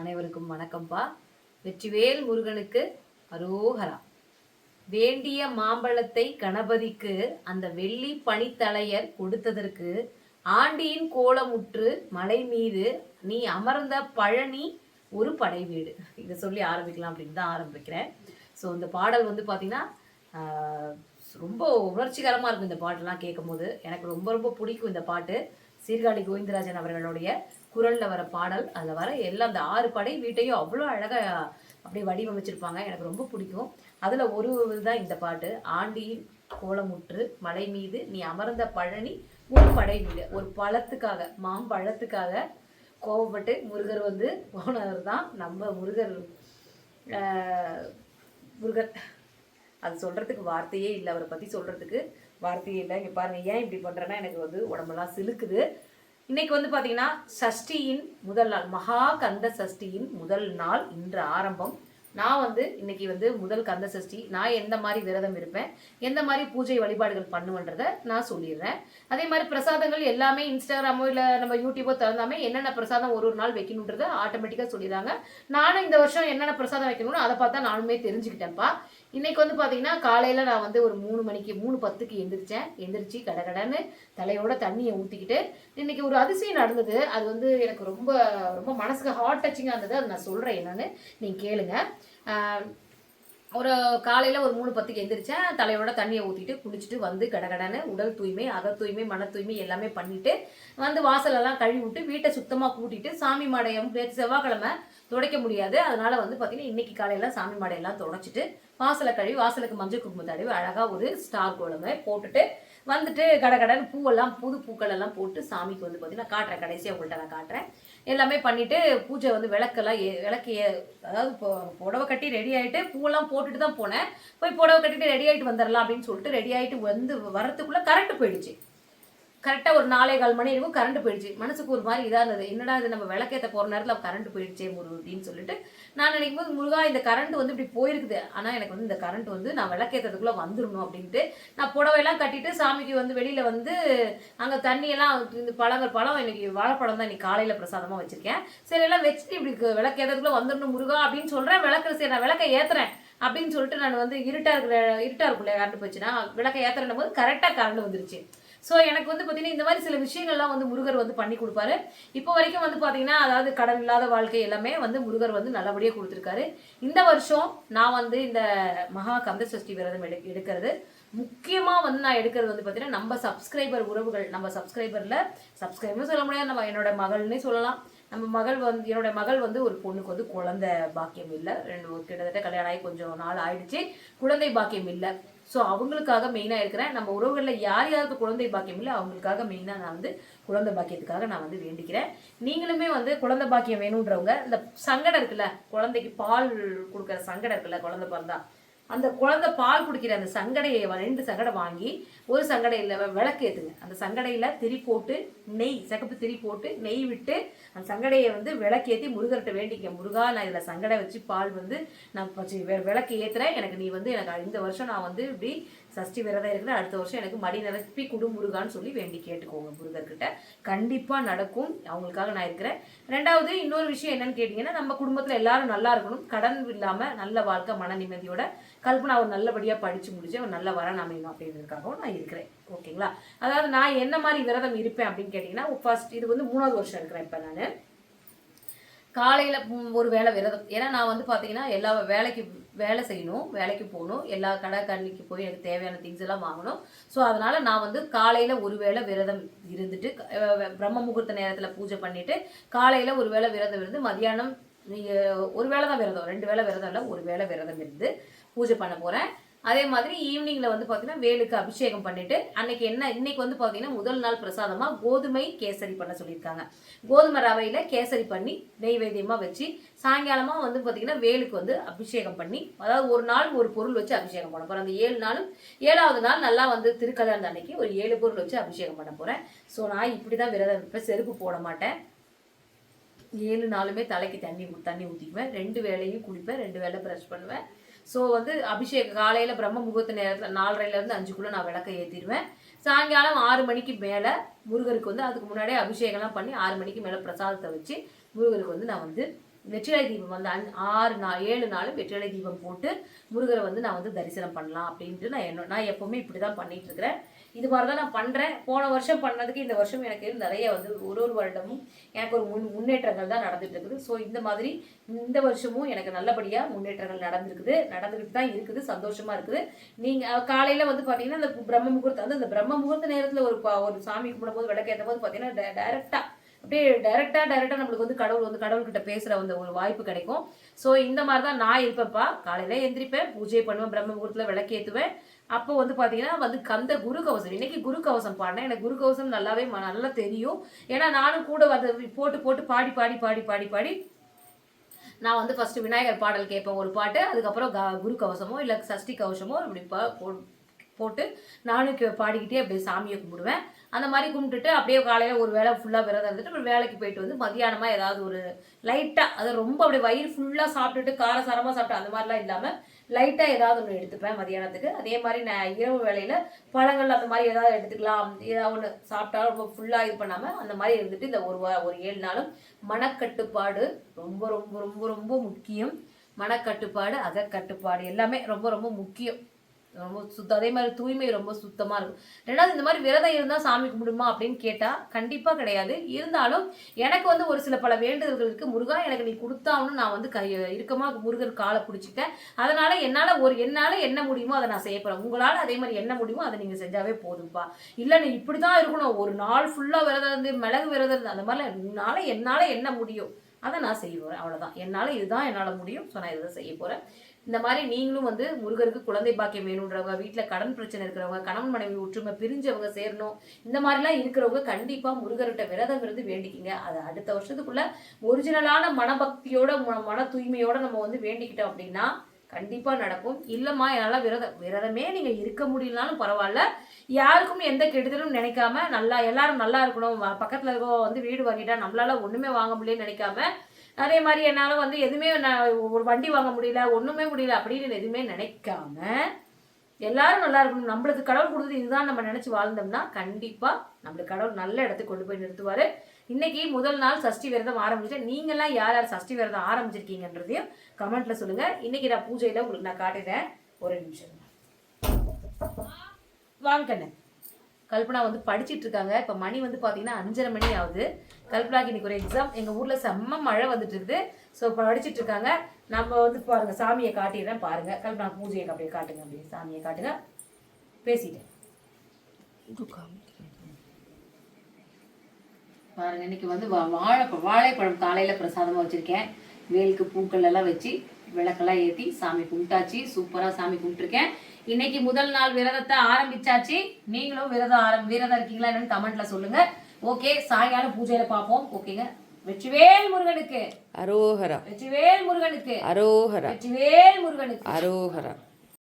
அனைவருக்கும் வணக்கம்ப்பா வெற்றிவேல் முருகனுக்கு அரோகரா. வேண்டிய மாம்பழத்தை கணபதிக்கு அந்த வெள்ளி பனித்தலையர் கொடுத்ததற்கு ஆண்டியின் கோலமுற்று மலை மீது நீ அமர்ந்த பழனி ஒரு படை வீடு. இதை சொல்லி ஆரம்பிக்கலாம் அப்படின்னு தான் ஆரம்பிக்கிறேன். ஸோ இந்த பாடல் வந்து பார்த்தீங்கன்னா ரொம்ப உணர்ச்சிகரமாக இருக்கும் இந்த பாட்டெல்லாம் கேட்கும்போது. எனக்கு ரொம்ப ரொம்ப பிடிக்கும் இந்த பாட்டு. சீர்காழி கோவிந்தராஜன் அவர்களுடைய குரலில் வர பாடல் அதில் வர எல்லா அந்த ஆறு படை வீட்டையும் அவ்வளோ அழகாக அப்படியே வடிவமைச்சிருப்பாங்க. எனக்கு ரொம்ப பிடிக்கும். அதில் ஒரு இதுதான் இந்த பாட்டு. ஆண்டியின் கோலமுற்று மலை மீது நீ அமர்ந்த பழனி ஒரு படை வீடு. ஒரு பழத்துக்காக மாம்பழத்துக்காக கோவப்பட்டு முருகர் வந்து போனவர் தான் நம்ம முருகர். முருகர். அது சொல்கிறதுக்கு வார்த்தையே இல்லை. அவரை பற்றி சொல்கிறதுக்கு வார்த்தையே இல்லை. இங்கே பாருங்க ஏன் இப்படி பண்ணுறேன்னா எனக்கு வந்து உடம்பெல்லாம் சிலுக்குது. இன்னைக்கு வந்து பார்த்தீங்கன்னா சஷ்டியின் முதல் நாள் மகா கந்த சஷ்டியின் முதல் நாள் இன்று ஆரம்பம். நான் வந்து இன்னைக்கு வந்து முதல் கந்த சஷ்டி. நான் எந்த மாதிரி விரதம் இருப்பேன் எந்த மாதிரி பூஜை வழிபாடுகள் பண்ணுவேன்றதை நான் சொல்லிடுறேன். அதே மாதிரி பிரசாதங்கள் எல்லாமே இன்ஸ்டாகிராமோ இல்லை நம்ம யூடியூபோ திறந்தாமே என்னென்ன பிரசாதம் ஒரு ஒரு நாள் வைக்கணுன்றதை ஆட்டோமேட்டிக்காக சொல்லிடுறாங்க. நானும் இந்த வருஷம் என்னென்ன பிரசாதம் வைக்கணும்னு அதை பார்த்தா நானுமே தெரிஞ்சுக்கிட்டேன்ப்பா. இன்னைக்கு வந்து பார்த்தீங்கன்னா காலையில் நான் வந்து ஒரு மூணு மணிக்கு மூணு பத்துக்கு எந்திரிச்சேன். எந்திரிச்சு கடகடன்னு தலையோட தண்ணியை ஊற்றிக்கிட்டு இன்னைக்கு ஒரு அதிசயம் நடந்தது. அது வந்து எனக்கு ரொம்ப ரொம்ப மனசுக்கு ஹார்ட் டச்சிங்காக இருந்தது. அதை நான் சொல்கிறேன் என்னன்னு நீங்கள் கேளுங்க. ஒரு காலையில் ஒரு மூணு பத்துக்கு எந்திரிச்சேன். தலையோட தண்ணியை ஊற்றிட்டு குளிச்சுட்டு வந்து கடகடன்னு உடல் தூய்மை அக தூய்மை மன தூய்மை எல்லாமே பண்ணிட்டு வந்து வாசலெல்லாம் கழுவி விட்டு வீட்டை சுத்தமாக கூட்டிட்டு சாமி மாடையம் நேற்று செவ்வாய்க்கிழமை துடைக்க முடியாது. அதனால் வந்து பார்த்திங்கன்னா இன்னைக்கு காலையில சாமி மாடையெல்லாம் துடைச்சிட்டு வாசலை கழுவி வாசலுக்கு மஞ்சள் குங்குமம் தடவி அழகாக ஒரு ஸ்டார் கோலமே போட்டுட்டு வந்துட்டு கடகடன்னு பூவெல்லாம் புது பூக்கள் எல்லாம் போட்டு சாமிக்கு வந்து பார்த்திங்கன்னா காட்டுறேன். கடைசியாக உங்கள்கிட்ட நான் காட்டுறேன். எல்லாமே பண்ணிட்டு பூஜை வந்து விளக்கெல்லாம் ஏ விளக்கு ஏ அதாவது இப்போ புடவை கட்டி ரெடி ஆகிட்டு பூவெல்லாம் போட்டுட்டு தான் போனேன். போய் புடவை கட்டிட்டு ரெடி ஆகிட்டு வந்துடலாம் அப்படின்னு சொல்லிட்டு ரெடி ஆகிட்டு வந்து வரத்துக்குள்ளே கரண்ட் போயிடுச்சு. கரெக்டாக ஒரு நாலே கால் மணி இருக்கும் கரண்ட் போயிடுச்சு. மனசுக்கு ஒரு மாதிரி இதாக இருந்தது. என்னடா இது நம்ம விளக்கேற்ற போகிற நேரத்தில் கரண்ட் போயிடுச்சே முருகு அப்படின்னு சொல்லிட்டு நான் நினைக்கும் போது முருகா இந்த கரண்ட் வந்து இப்படி போயிருக்குது. ஆனால் எனக்கு வந்து இந்த கரண்ட் வந்து நான் விளக்கேற்றதுக்குள்ளே வந்துடணும் அப்படின்ட்டு நான் புடவையெல்லாம் கட்டிட்டு சாமிக்கு வந்து வெளியில் வந்து அங்கே தண்ணியெல்லாம் இந்த பழங்கள் பழம் இன்னைக்கு வாழைப்பழம் தான் இன்னைக்கு காலையில் பிரசாதமாக வச்சுருக்கேன். சரி எல்லாம் வச்சுட்டு இப்படி விளக்கேற்றதுக்குள்ளே வந்துடணும் முருகா அப்படின்னு சொல்கிறேன் விளக்கு சரி நான் விளக்கை ஏற்றுறேன் அப்படின்னு சொல்லிட்டு நான் வந்து இருட்டாக இருக்கிற இருட்டாக இருக்குள்ளே கரண்ட் போச்சுன்னா விளக்கை ஏற்றுறேன் போது கரெக்டாக கரண்ட் வந்துருச்சு. ஸோ எனக்கு வந்து பார்த்தீங்கன்னா இந்த மாதிரி சில விஷயங்கள்லாம் வந்து முருகர் வந்து பண்ணி கொடுப்பாரு. இப்போ வரைக்கும் வந்து பார்த்தீங்கன்னா அதாவது கடன் இல்லாத வாழ்க்கை எல்லாமே வந்து முருகர் வந்து நல்லபடியாக கொடுத்துருக்காரு. இந்த வருஷம் நான் வந்து இந்த மகா கந்த சஷ்டி விரதம் எடு எடுக்கிறது. முக்கியமாக வந்து நான் எடுக்கிறது வந்து பார்த்தீங்கன்னா நம்ம சப்ஸ்கிரைபர் உறவுகள் நம்ம சப்ஸ்கிரைபரில் சப்ஸ்கிரைபரும் சொல்ல முடியாது. நம்ம என்னோட மகள்னே சொல்லலாம். நம்ம மகள் வந்து என்னோட மகள் வந்து ஒரு பொண்ணுக்கு வந்து குழந்தை பாக்கியம் இல்லை. ரெண்டு கிட்டத்தட்ட கல்யாணம் ஆகி கொஞ்சம் நாள் ஆயிடுச்சு. குழந்தை பாக்கியம் இல்லை. ஸோ அவங்களுக்காக மெயினாக இருக்கிறேன். நம்ம உறவுகளில் யார் யாருக்கு குழந்தை பாக்கியம் இல்லை அவங்களுக்காக மெயினாக நான் வந்து குழந்தை பாக்கியத்துக்காக நான் வந்து வேண்டிக்கிறேன். நீங்களுமே வந்து குழந்தை பாக்கியம் வேணுன்றவங்க இந்த சங்கடம் இருக்குல்ல குழந்தைக்கு பால் கொடுக்குற சங்கடம் இருக்குல்ல குழந்தை பிறந்தா அந்த குழந்தை பால் குடிக்கிற அந்த சங்கடையை வ- ரெண்டு சங்கடை வாங்கி ஒரு சங்கடையில் விளக்கு ஏற்றுங்க அந்த சங்கடையில் திரி போட்டு நெய் சிகப்பு திரி போட்டு நெய் விட்டு அந்த சங்கடையை வந்து விளக்கேற்றி முருகர்கிட்ட வேண்டிக்க முருகா நான் இதில் சங்கடை வச்சு பால் வந்து நான் வச்சு விளக்கு ஏற்றுறேன் எனக்கு நீ வந்து எனக்கு இந்த வருஷம் நான் வந்து இப்படி சஷ்டி விரதம் இருக்கிறேன் அடுத்த வருஷம் எனக்கு மடி நிரப்பி குடு முருகான்னு சொல்லி வேண்டி கேட்டுக்கோங்க முருகர்கிட்ட. கண்டிப்பாக நடக்கும். அவங்களுக்காக நான் இருக்கிறேன். ரெண்டாவது இன்னொரு விஷயம் என்னன்னு கேட்டிங்கன்னா நம்ம குடும்பத்தில் எல்லாரும் நல்லா இருக்கணும். கடன் இல்லாமல் நல்ல வாழ்க்கை மன நிம்மதியோட கல்பனா அவர் நல்லபடியாக படித்து முடிச்சு அவர் நல்ல வரன் அமையணும் அப்படின்றதுக்காகவும் நான் இருக்கிறேன். ஓகேங்களா? அதாவது நான் என்ன மாதிரி விரதம் இருப்பேன் அப்படின்னு கேட்டிங்கன்னா ஃபர்ஸ்ட் இது வந்து மூணாவது வருஷம் இருக்கிறேன் இப்போ நான். காலையில் ஒரு வேளை விரதம். ஏன்னா நான் வந்து பார்த்தீங்கன்னா எல்லா வேலைக்கு வேலை செய்யணும் வேலைக்கு போகணும் எல்லா கடை கண்ணிக்கு போய் எனக்கு தேவையான திங்ஸ் எல்லாம் வாங்கணும். ஸோ அதனால் நான் வந்து காலையில் ஒரு வேளை விரதம் இருந்துட்டு பிரம்ம முகூர்த்த நேரத்தில் பூஜை பண்ணிட்டு காலையில் ஒரு வேளை விரதம் இருந்து மதியானம் ஒரு வேளை தான் விரதம் ரெண்டு வேளை விரதம் இல்லை ஒரு வேளை விரதம் இருந்து பூஜை பண்ண போகிறேன் அதே மாதிரி ஈவினிங்கில் வந்து பார்த்தீங்கன்னா வேலுக்கு அபிஷேகம் பண்ணிட்டு அன்னைக்கு என்ன இன்னைக்கு வந்து பார்த்தீங்கன்னா முதல் நாள் பிரசாதமாக கோதுமை கேசரி பண்ண சொல்லியிருக்காங்க. கோதுமை ரவையில் கேசரி பண்ணி நெய்வேத்தியமாக வச்சு சாயங்காலமாக வந்து பார்த்தீங்கன்னா வேலுக்கு வந்து அபிஷேகம் பண்ணி அதாவது ஒரு நாள் ஒரு பொருள் வச்சு அபிஷேகம் பண்ண போகிறேன் அந்த ஏழு நாளும் ஏழாவது நாள் நல்லா வந்து திருக்கல்யாணம் அன்னைக்கு ஒரு ஏழு பொருள் வச்சு அபிஷேகம் பண்ண போகிறேன் ஸோ நான் இப்படி தான் விரதம் இருப்பேன். செருப்பு போட மாட்டேன். ஏழு நாளுமே தலைக்கு தண்ணி ஊ- தண்ணி ஊற்றிக்குவேன் ரெண்டு வேலையும் குளிப்பேன். ரெண்டு வேலை ப்ரஷ் பண்ணுவேன். ஸோ வந்து அபிஷேகம் காலையில் பிரம்ம முகூர்த்த நேரத்தில் நாலரைலேருந்து அஞ்சுக்குள்ளே நான் விளக்கை ஏற்றிடுவேன் சாயங்காலம் ஆறு மணிக்கு மேலே முருகருக்கு வந்து அதுக்கு முன்னாடியே அபிஷேகம்லாம் பண்ணி ஆறு மணிக்கு மேலே பிரசாதத்தை வச்சு முருகருக்கு வந்து நான் வந்து வெற்றிலை தீபம் வந்து அஞ்சு ஆறு நாள் ஏழு நாளும் வெற்றிலை தீபம் போட்டு முருகரை வந்து நான் வந்து தரிசனம் பண்ணலாம் அப்படின்ட்டு நான் என்ன நான் எப்போவுமே இப்படி தான் பண்ணிகிட்ருக்கிறேன் இது மாதிரி தான் நான் பண்ணுறேன் போன வருஷம் பண்ணதுக்கு இந்த வருஷம் எனக்கு நிறைய வந்து ஒரு ஒரு வருடமும் எனக்கு ஒரு முன் முன்னேற்றங்கள் தான் நடந்துட்டு இருக்குது. ஸோ இந்த மாதிரி இந்த வருஷமும் எனக்கு நல்லபடியாக முன்னேற்றங்கள் நடந்திருக்குது. நடந்துக்கிட்டு தான் இருக்குது. சந்தோஷமா இருக்குது. நீங்கள் காலையில் வந்து பார்த்தீங்கன்னா இந்த பிரம்ம முகூர்த்தம் வந்து இந்த பிரம்ம முகூர்த்த நேரத்தில் ஒரு ஒரு சாமி கும்பிடும் போது விளக்கேற்றும் போது பார்த்தீங்கன்னா டேரெக்டாக அப்படியே டைரெக்டாக டைரெக்டாக நம்மளுக்கு வந்து கடவுள் வந்து கடவுள்கிட்ட பேசுகிற அந்த ஒரு வாய்ப்பு கிடைக்கும். ஸோ இந்த மாதிரி தான் நான் இருப்பேன்ப்பா. காலையில் எந்திரிப்பேன் பூஜை பண்ணுவேன் பிரம்ம முகூர்த்தத்தில் விளக்கேற்றுவேன் அப்போ வந்து பார்த்தீங்கன்னா வந்து கந்த குரு கவசம். இன்னைக்கு குரு கவசம் பாடினேன் எனக்கு குரு கவசம் நல்லாவே நல்லா தெரியும். ஏன்னா நானும் கூட வந்து போட்டு போட்டு பாடி பாடி பாடி பாடி பாடி நான் வந்து ஃபர்ஸ்ட் விநாயகர் பாடல் கேட்பேன் ஒரு பாட்டு. அதுக்கப்புறம் க- குரு கவசமோ இல்லை சஷ்டி கவசமோ இப்படி பா- போட்டு நானும் பாடிக்கிட்டே அப்படியே சாமியை கும்பிடுவேன். அந்த மாதிரி கும்பிட்டுட்டு அப்படியே காலையில் ஒரு வேலை ஃபுல்லாக விரதம் இருந்துட்டு ஒரு வேலைக்கு போயிட்டு வந்து மதியானமாக ஏதாவது ஒரு லைட்டாக அது ரொம்ப அப்படியே வயிறு ஃபுல்லாக சாப்பிட்டுட்டு காரசாரமாக சாப்பிட்டு அந்த மாதிரிலாம் இல்லாமல் லைட்டாக ஏதாவது ஒன்று எடுத்துப்பேன் மதியானத்துக்கு. அதே மாதிரி நான் இரவு வேலையில் பழங்கள் அந்த மாதிரி ஏதாவது எடுத்துக்கலாம். ஏதாவது ஒன்று சாப்பிட்டாலும் ரொம்ப ஃபுல்லாக இது பண்ணாமல் அந்த மாதிரி இருந்துட்டு இந்த ஒரு வா- ஒரு ஏழு நாளும் மனக்கட்டுப்பாடு ரொம்ப ரொம்ப ரொம்ப ரொம்ப முக்கியம். மனக்கட்டுப்பாடு அகக்கட்டுப்பாடு எல்லாமே ரொம்ப ரொம்ப முக்கியம். ரொம்ப சுத்தம் அதே மாதிரி தூய்மை ரொம்ப சுத்தமாக இருக்கும். ரெண்டாவது இந்த மாதிரி விரதம் இருந்தால் சாமி கும்பிடுமா அப்படின்னு கேட்டால் கண்டிப்பாக கிடையாது. இருந்தாலும் எனக்கு வந்து ஒரு சில பல வேண்டுதல்கள் இருக்கு. முருகா எனக்கு நீ கொடுத்தாவணும் நான் வந்து கை இறுக்கமாக முருகர் காலை பிடிச்சிட்டேன். அதனால என்னால் ஒரு என்னால் என்ன முடியுமோ அதை நான் செய்ய போகிறேன் உங்களால் அதே மாதிரி என்ன முடியுமோ அதை நீங்கள் செஞ்சாவே போதும்ப்பா இல்லை நீ இப்படி தான் இருக்கணும். ஒரு நாள் ஃபுல்லாக விரதம் இருந்து மிளகு விரதம் இருந்து அந்த மாதிரிலாம் என்னால் என்னால் என்ன முடியும்? அதை நான் செய்ய போகிறேன் அவ்வளோதான் என்னால் இதுதான் என்னால் முடியும். ஸோ நான் இதை செய்ய போகிறேன் இந்த மாதிரி நீங்களும் வந்து முருகருக்கு குழந்தை பாக்கியம் வேணுன்றவங்க வீட்டில் கடன் பிரச்சனை இருக்கிறவங்க கணவன் மனைவி ஒற்றுமை பிரிஞ்சவங்க சேரணும். இந்த மாதிரிலாம் இருக்கிறவங்க கண்டிப்பாக முருகர்கிட்ட விரதம் இருந்து வேண்டிக்கிங்க. அது அடுத்த வருஷத்துக்குள்ள ஒரிஜினலான மனபக்தியோட மன தூய்மையோட நம்ம வந்து வேண்டிக்கிட்டோம் அப்படின்னா கண்டிப்பாக நடக்கும். இல்லைம்மா என்னால் விரதம் விரதமே நீங்கள் இருக்க முடியலனாலும் பரவாயில்ல. யாருக்கும் எந்த கெடுதலும் நினைக்காம நல்லா எல்லாரும் நல்லா இருக்கணும். பக்கத்தில் இருக்கோ வந்து வீடு வாங்கிட்டா நம்மளால ஒன்றுமே வாங்க முடியலன்னு நினைக்காம அதே மாதிரி என்னால் வந்து எதுவுமே நான் ஒரு வண்டி வாங்க முடியல ஒன்றுமே முடியல அப்படின்னு எதுவுமே நினைக்காம எல்லாரும் நல்லா இருக்கணும். நம்மளுக்கு கடவுள் கொடுத்தது இதுதான் நம்ம நினச்சி வாழ்ந்தோம்னா கண்டிப்பாக நம்மளுக்கு கடவுள் நல்ல இடத்துக்கு கொண்டு போய் நிறுத்துவார். இன்னைக்கு முதல் நாள் சஷ்டி விரதம் ஆரம்பிச்சிட்டேன் நீங்கெல்லாம் யார் யார் சஷ்டி விரதம் ஆரம்பிச்சிருக்கீங்கன்றதையும் கமெண்ட்ல சொல்லுங்க. இன்னைக்கு நான் பூஜையில உங்களுக்கு நான் காட்டுறேன் ஒரு நிமிஷம். வாங்கண்ண கல்பனா வந்து படிச்சுட்டு இருக்காங்க. இப்போ மணி வந்து பார்த்தீங்கன்னா அஞ்சரை மணி ஆகுது. கல்பனாக்கு இன்னைக்கு ஒரு எக்ஸாம் எங்கள் ஊரில் செம்ம மழை வந்துட்டு இருக்குது. ஸோ படிச்சுட்டு இருக்காங்க. நம்ம வந்து பாருங்கள் சாமியை காட்டிடுறேன் பாருங்கள் கல்பனா பூஜையை அப்படியே காட்டுங்க அப்படியே. சாமியை காட்டுங்க. பேசிட்டேன். பாருங்க இன்னைக்கு வந்து வாழைப்பழம் வாழைப்பழம் காலையில பிரசாதமா வச்சிருக்கேன். வேலுக்கு பூக்கள் எல்லாம் வச்சு விளக்கெல்லாம் ஏத்தி சாமி கும்பிட்டாச்சு. சூப்பரா சாமி கும்பிட்டுருக்கேன். இன்னைக்கு முதல் நாள் விரதத்தை ஆரம்பிச்சாச்சு. நீங்களும் விரதம் ஆரம் விரதம் இருக்கீங்களா என்னன்னு கமெண்ட்ல சொல்லுங்க. ஓகே சாயங்காலம் பூஜையில பார்ப்போம். ஓகேங்க. வெற்றிவேல் முருகனுக்கு. அரோஹரா வெற்றிவேல் முருகனுக்கு. அரோஹரா வெற்றிவேல் முருகனுக்கு. அரோஹரா